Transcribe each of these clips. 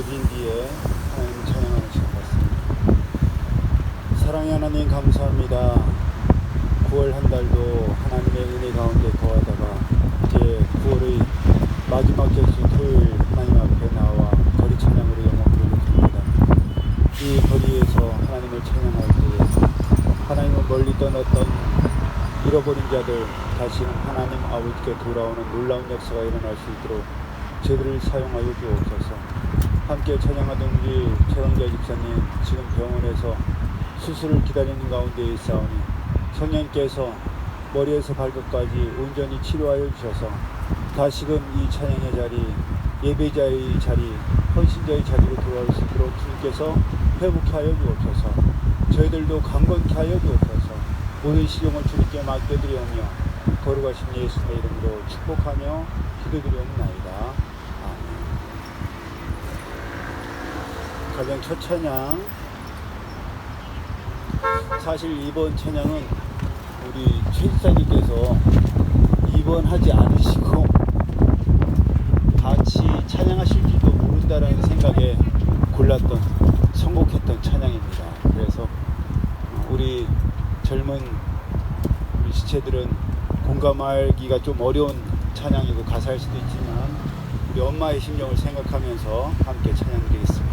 누긴 뒤에 하나님을 찬양하는 시간 같습니다. 사랑의 하나님 감사합니다. 9월 한 달도 하나님의 은혜 가운데 거하다가 이제 9월의 마지막 격수 토요일 하나님 앞에 나와 거리 찬양으로 영광 돌려드립니다. 이 거리에서 하나님을 찬양할 때에 하나님을 멀리 떠났던 잃어버린 자들 다시는 하나님 아버지께 돌아오는 놀라운 역사가 일어날 수 있도록 저들을 사용하여 주옵소서. 함께 찬양하던 우리 최강자 집사님 지금 병원에서 수술을 기다리는 가운데 있사오니 성령께서 머리에서 발끝까지 온전히 치료하여 주셔서 다시금 이 찬양의 자리 예배자의 자리 헌신자의 자리로 돌아올 수 있도록 주님께서 회복케 하여 주옵소서. 저희들도 강건케 하여 주옵소서. 모든 시종을 주님께 맡겨드리오며 거룩하신 예수님의 이름으로 축복하며 기도드리옵나이다 아멘 가장 첫 찬양 사실 이번 찬양은 우리 최지사님께서 입원하지 않으시고 같이 찬양하실지도 모른다라는 생각에 골랐던 선곡했던 찬양입니다. 그래서 우리 젊은 우리 지체들은 공감하기가 좀 어려운 찬양이고 가사일 수도 있지만 우리 엄마의 심정을 생각하면서 함께 찬양드리겠습니다.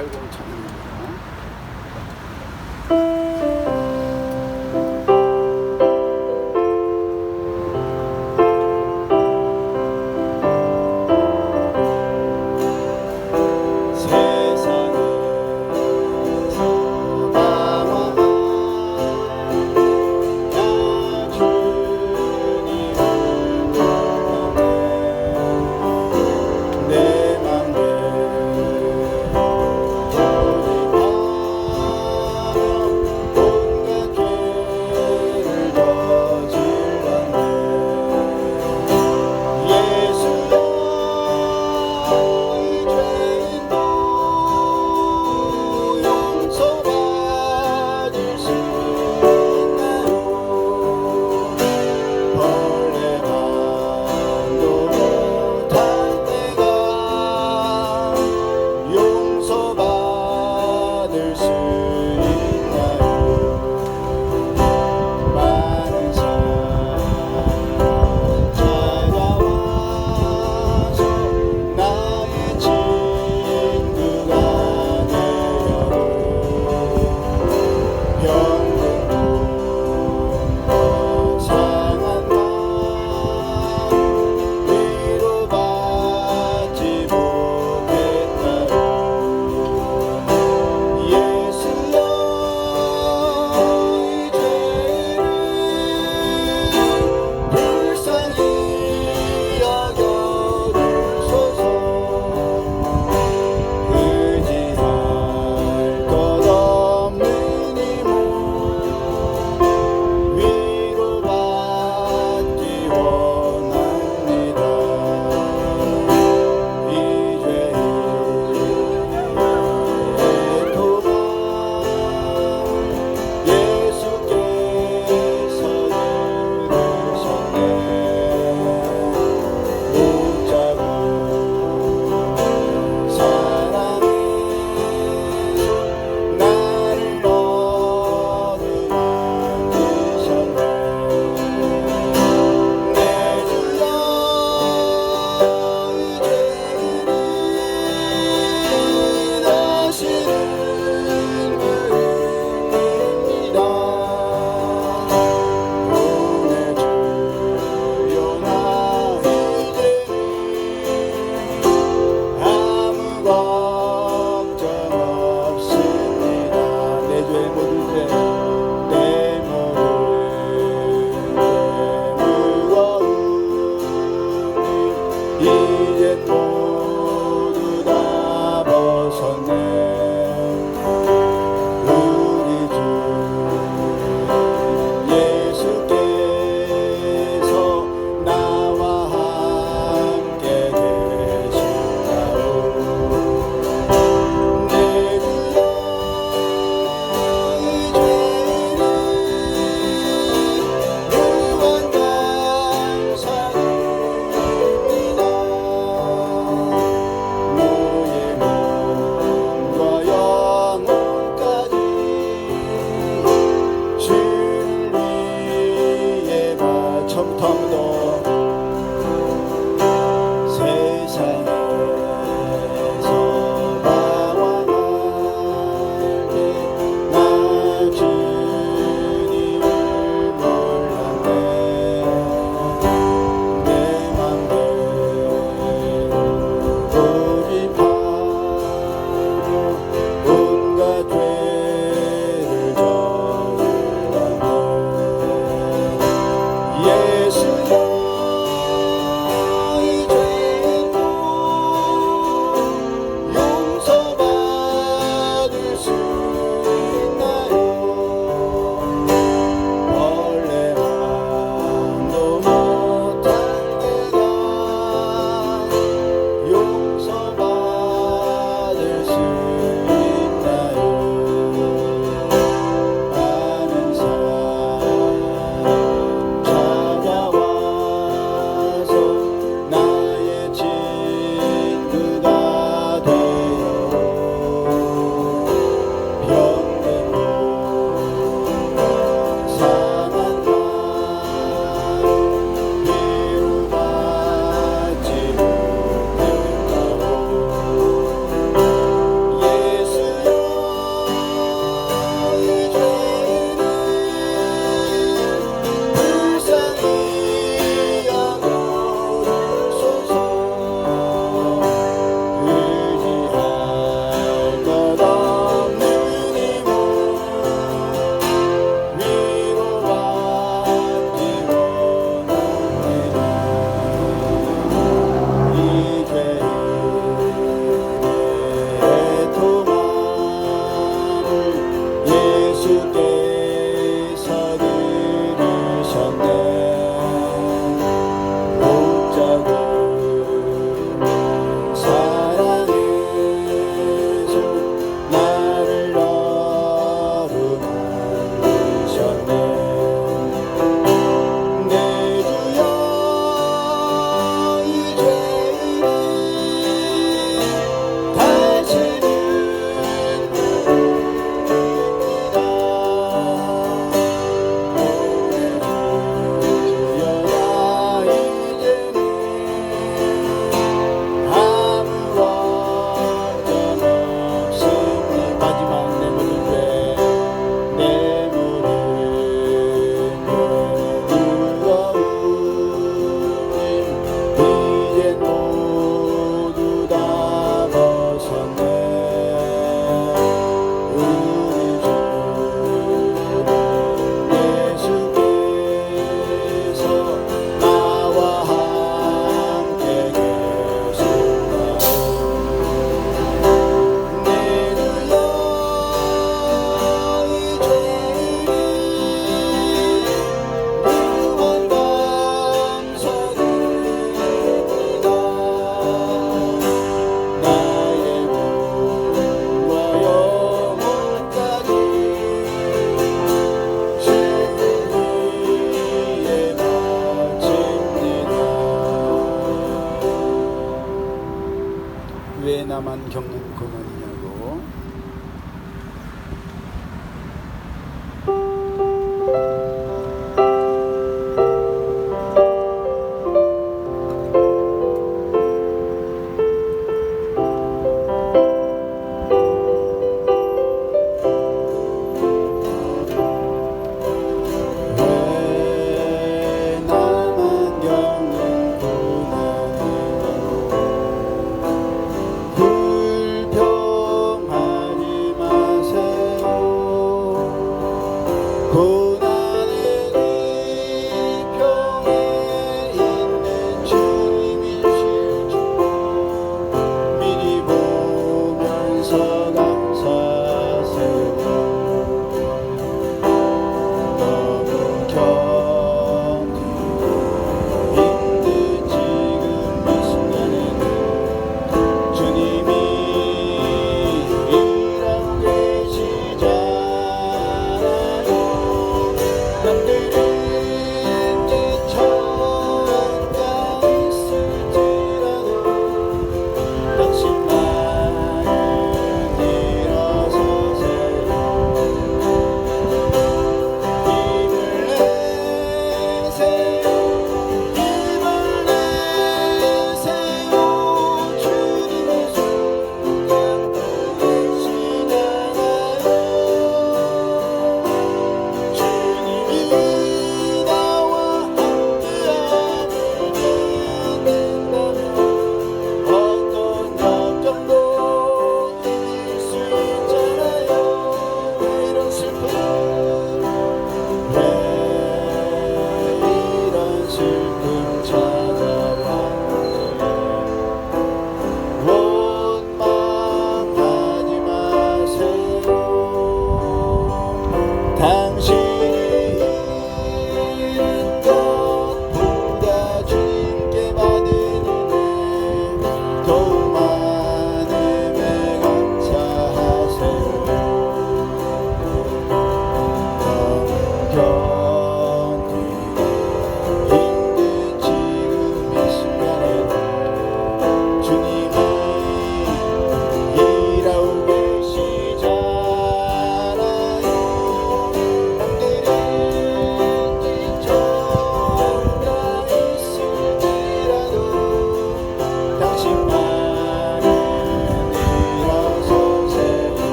7080 찬입니다